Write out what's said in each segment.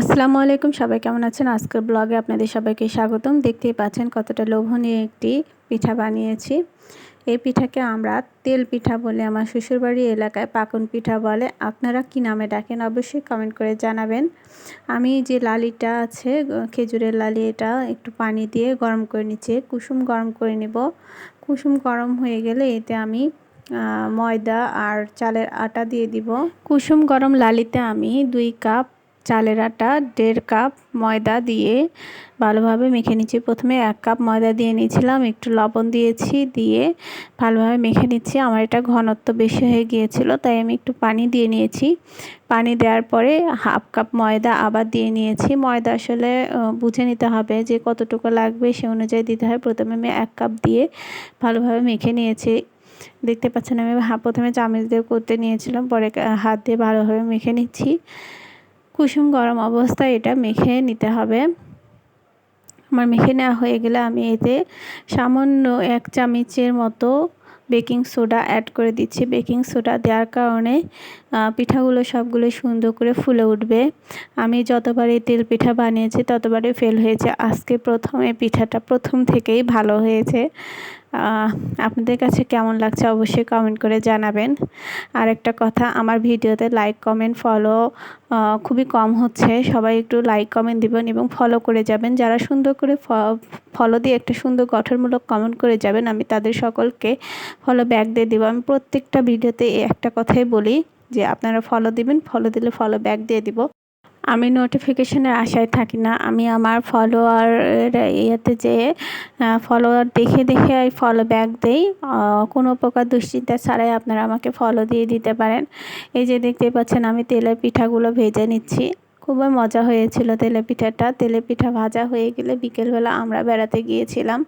আসসালামু আলাইকুম, সবাই কেমন আছেন? আজকের ব্লগে আপনাদের সবাইকে স্বাগতম। দেখতেই পাচ্ছেন কতটা লোভনীয় একটি পিঠা বানিয়েছি। এই পিঠাকে আমরা তেল পিঠা বলে, আমার শ্বশুরবাড়ি এলাকায় পাকন পিঠা বলে। আপনারা কি নামে ডাকেন অবশ্যই কমেন্ট করে জানাবেন। আমি যে লালিটা আছে, খেজুরের লালি, এটা একটু পানি দিয়ে গরম করে নিচ্ছি। কুসুম গরম করে নেব। কুসুম গরম হয়ে গেলে এতে আমি ময়দা আর চালের আটা দিয়ে দিব। কুসুম গরম লালিতে আমি দুই কাপ চালের আটা, দেড় কাপ ময়দা দিয়ে ভালোভাবে মেখে নিচ্ছি। প্রথমে এক কাপ ময়দা দিয়ে নিয়েছিলাম, একটু লবণ দিয়েছি, দিয়ে ভালোভাবে মেখে নিচ্ছি। আমার এটা ঘনত্ব বেশি হয়ে গিয়েছিল, তাই আমি একটু পানি দিয়ে নিয়েছি। পানি দেওয়ার পরে হাফ কাপ ময়দা আবার দিয়ে নিয়েছি। ময়দা আসলে বুঝে নিতে হবে যে কতটুকু লাগবে, সে অনুযায়ী দিতে হয়। প্রথমে আমি এক কাপ দিয়ে ভালোভাবে মেখে নিয়েছি। দেখতে পাচ্ছেন আমি প্রথমে চামচ দিয়ে করতে নিয়েছিলাম, পরে হাত দিয়ে ভালোভাবে মেখে নিচ্ছি। কুসুম গরম অবস্থায় এটা মেখে নিতে হবে। আমার মেখে নেওয়া হয়ে গেলে আমি এতে সামান্য এক চামচের মতো বেকিং সোডা অ্যাড করে দিচ্ছি। বেকিং সোডা দেওয়ার কারণে পিঠাগুলো সবগুলো সুন্দর করে ফুলে উঠবে। আমি যতবারই তেল পিঠা বানিয়েছি, ততবারই ফেল হয়েছে। আজকে প্রথমে পিঠাটা প্রথম থেকেই ভালো হয়েছে। আপনাদের কাছে কেমন লাগছে অবশ্যই কমেন্ট করে জানাবেন। আর একটা কথা, আমার ভিডিওতে লাইক কমেন্ট ফলো খুবই কম হচ্ছে। সবাই একটু লাইক কমেন্ট দিবেন এবং ফলো করে যাবেন। যারা সুন্দর করে ফলো দিয়ে একটা সুন্দর গঠনমূলক কমেন্ট করে যাবেন, আমি তাদের সকলকে ফলো ব্যাক দিয়ে দেবো। আমি প্রত্যেকটা ভিডিওতে একটা কথাই বলি, যে আপনারা ফলো দিবেন ফলো দিলে ফলো ব্যাক দিয়ে দিব। আমি নোটিফিকেশনের আশায় থাকি না। আমি আমার ফলোয়ার ইয়েতে যে ফলোয়ার দেখে দেখে ফলো ব্যাক দেই। কোনো প্রকার দুশ্চিন্তা ছাড়াই আপনারা আমাকে ফলো দিয়ে দিতে পারেন। এই যে দেখতে পাচ্ছেন আমি তেলের পিঠাগুলো ভেজে নিচ্ছি। খুবই মজা হয়েছিল তেলে পিঠাটা। তেলে পিঠা ভাজা হয়ে গেলে বিকেলবেলা আমরা বেড়াতে গিয়েছিলাম।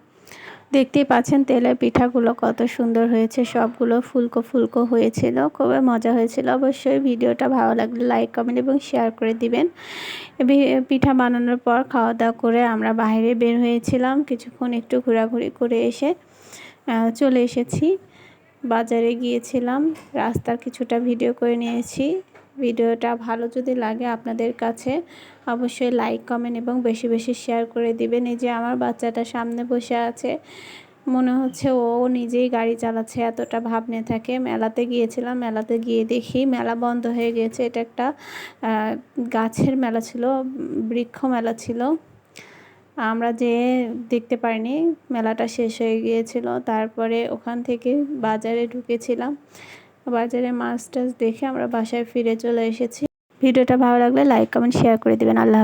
দেখতেই পাচ্ছেন তেলের পিঠাগুলো কত সুন্দর হয়েছে, সবগুলো ফুলকো ফুলকো হয়েছিল, খুবই মজা হয়েছিল। অবশ্যই ভিডিওটা ভালো লাগলে লাইক কমেন্ট এবং শেয়ার করে দিবেন। পিঠা বানানোর পর খাওয়া দাওয়া করে আমরা বাইরে বের হয়েছিলাম, কিছুক্ষণ একটু ঘোরাঘুরি করে এসে চলে এসেছি। বাজারে গিয়েছিলাম, রাস্তার কিছুটা ভিডিও করে নিয়েছি। ভিডিওটা ভালো যদি লাগে আপনাদের কাছে, অবশ্যই লাইক কমেন্ট এবং বেশি বেশি শেয়ার করে দিবেন। এই যে আমার বাচ্চাটা সামনে বসে আছে, মনে হচ্ছে ও নিজেই গাড়ি চালাচ্ছে, এতটা ভাবনে থাকে। মেলাতে গিয়েছিলাম, মেলাতে গিয়ে দেখি মেলা বন্ধ হয়ে গিয়েছে। এটা একটা গাছের মেলা ছিল, বৃক্ষ মেলা ছিল। আমরা যে দেখতে পারিনি, মেলাটা শেষ হয়ে গিয়েছিল। তারপরে ওখান থেকে বাজারে ঢুকেছিলাম। বাজারে মাছ টাছ দেখে আমরা বাসায় ফিরে চলে এসেছি। ভিডিওটা ভালো লাগলে লাইক কমেন্ট শেয়ার করে দেবেন। আল্লাহ